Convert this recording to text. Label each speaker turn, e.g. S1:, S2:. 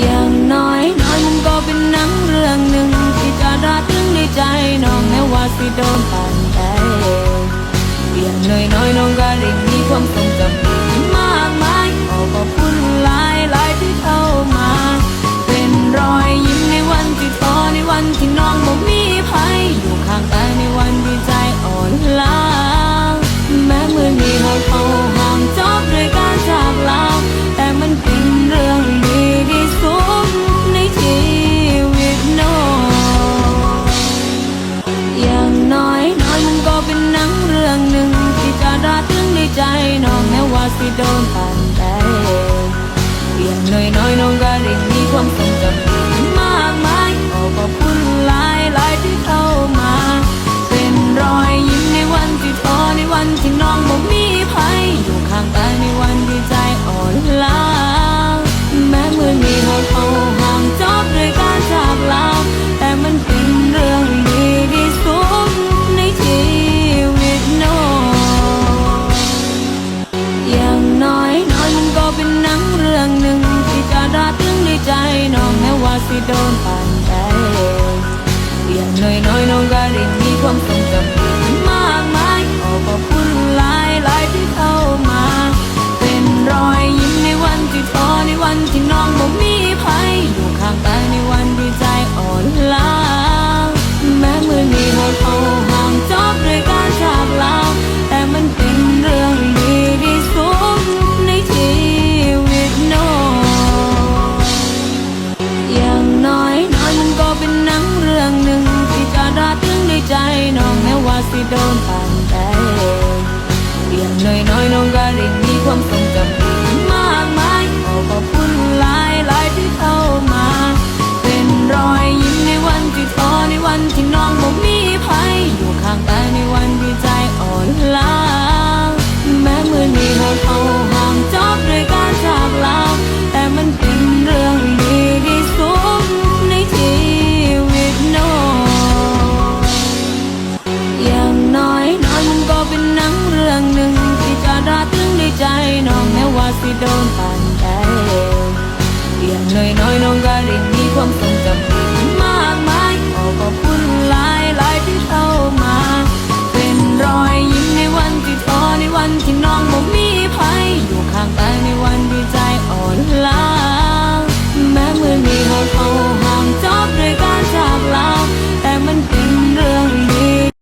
S1: อย่างน้อยน้อยมันก็เป็นหนังเรื่องหนึ่งที่จะรักในใจน้องแม้ว่าสิโดนปานไปอย่างน้อยน้อยน้องก็ได้มีความสุข because we don't have We don't don pantae Ya noi noi no garin โดนปานใดอย่างน้อยๆน้องก็ได้มีความทรงจำดี น้อยน้อยน้องก็ได้มีความทรงจำมากมายขอขอบคุณหลายหลายที่เธา